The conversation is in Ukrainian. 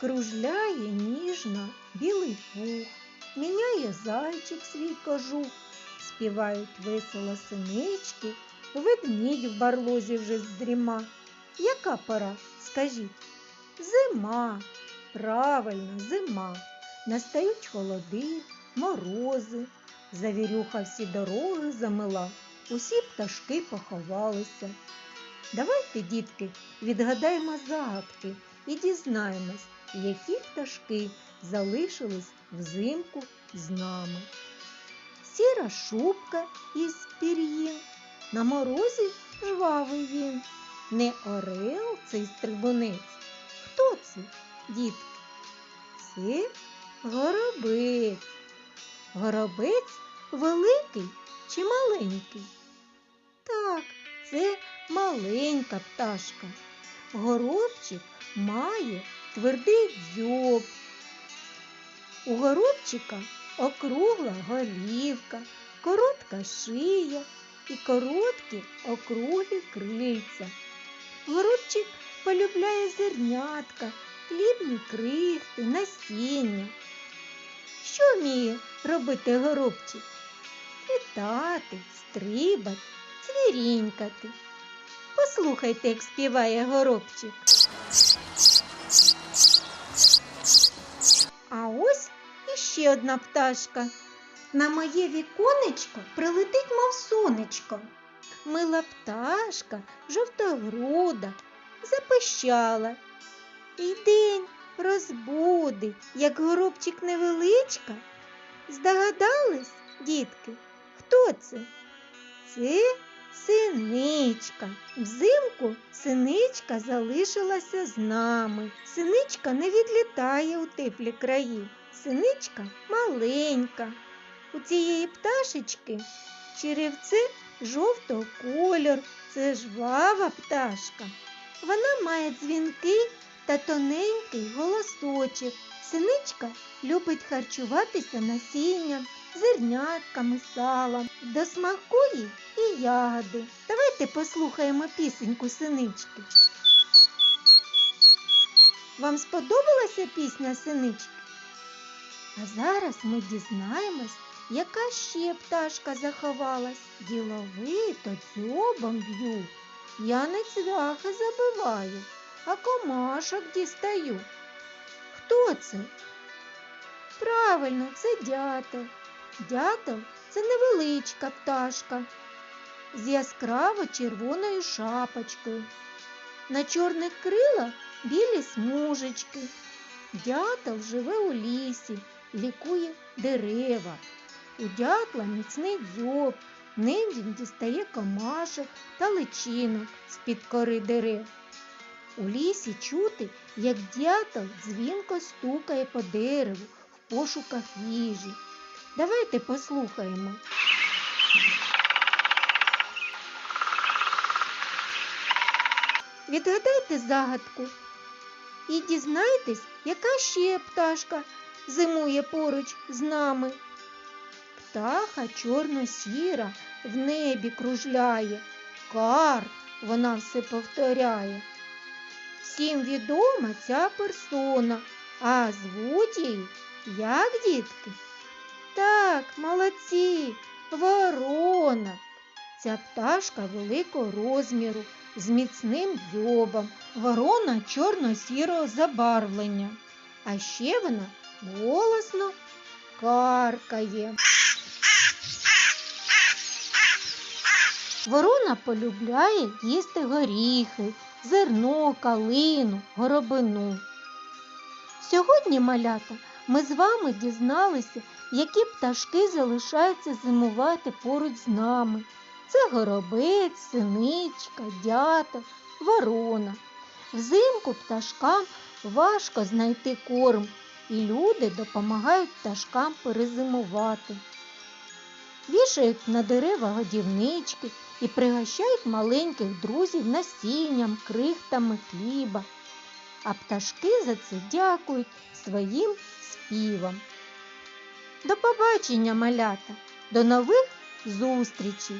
кружляє ніжно білий пух, міняє зайчик свій кожух, співають весело синички, ведмідь в барлозі вже здріма. Яка пора, скажіть? Зима, правильно, зима. Настають холоди, морози, завірюха всі дороги замила, усі пташки поховалися. Давайте, дітки, відгадаємо загадки і дізнаємось, які пташки залишились взимку з нами. Сіра шубка із пір'їн, на морозі жвавий він. Не орел цей стрибунець. Хто це, дітки? Це горобець. Горобець великий чи маленький? Так, це маленька пташка. Горобчик має твердий дзьоб. У горобчика округла голівка, коротка шия і короткі округлі крильця. Горобчик полюбляє зернятка, хлібні крихти, насіння. Що вміє робити горобчик? Літати, стрибати, цвірінькати. Послухайте, як співає горобчик. Іще одна пташка. На моє віконечко прилетить, мов сонечко. Мила пташка, жовтогруда, запищала. І день розбудить, як горобчик невеличка. Здогадались, дітки, хто це? Це синичка. Взимку синичка залишилася з нами. Синичка не відлітає у теплі краї. Синичка маленька. У цієї пташечки черевце жовтого кольору. Це жвава пташка. Вона має дзвінки та тоненький голосочок. Синичка любить харчуватися насінням, зернятками, салом. До смаку їй і ягоди. Давайте послухаємо пісеньку синички. Вам сподобалася пісня синички? А зараз ми дізнаємось, яка ще пташка заховалась. Діловито дзьобом б'ю. Я не цвяхи забиваю, а комашок дістаю. Хто це? Правильно, це дятел. Дятел це невеличка пташка з яскраво червоною шапочкою. На чорних крилах білі смужечки. Дятел живе у лісі, лікує дерева. У дятла міцний дзьоб, ним він дістає комашок та личинок з-під кори дерев. У лісі чути, як дятел дзвінко стукає по дереву в пошуках їжі. Давайте послухаємо. Відгадайте загадку і дізнайтесь, яка ще пташка зимує поруч з нами. Птаха чорно-сіра в небі кружляє, кар вона все повторяє. Всім відома ця персона, а звуть її як дітки? Так, молодці, ворона. Ця пташка великого розміру, з міцним дзьобом, ворона чорно-сірого забарвлення. А ще вона голосно каркає. Ворона полюбляє їсти горіхи, зерно, калину, горобину. Сьогодні, малята, ми з вами дізналися, які пташки залишаються зимувати поруч з нами. Це горобець, синичка, дятел, ворона. Взимку пташкам важко знайти корм, і люди допомагають пташкам перезимувати. Вішають на дерева годівнички і пригощають маленьких друзів насінням, крихтами хліба. А пташки за це дякують своїм співом. До побачення, малята, до нових зустрічей!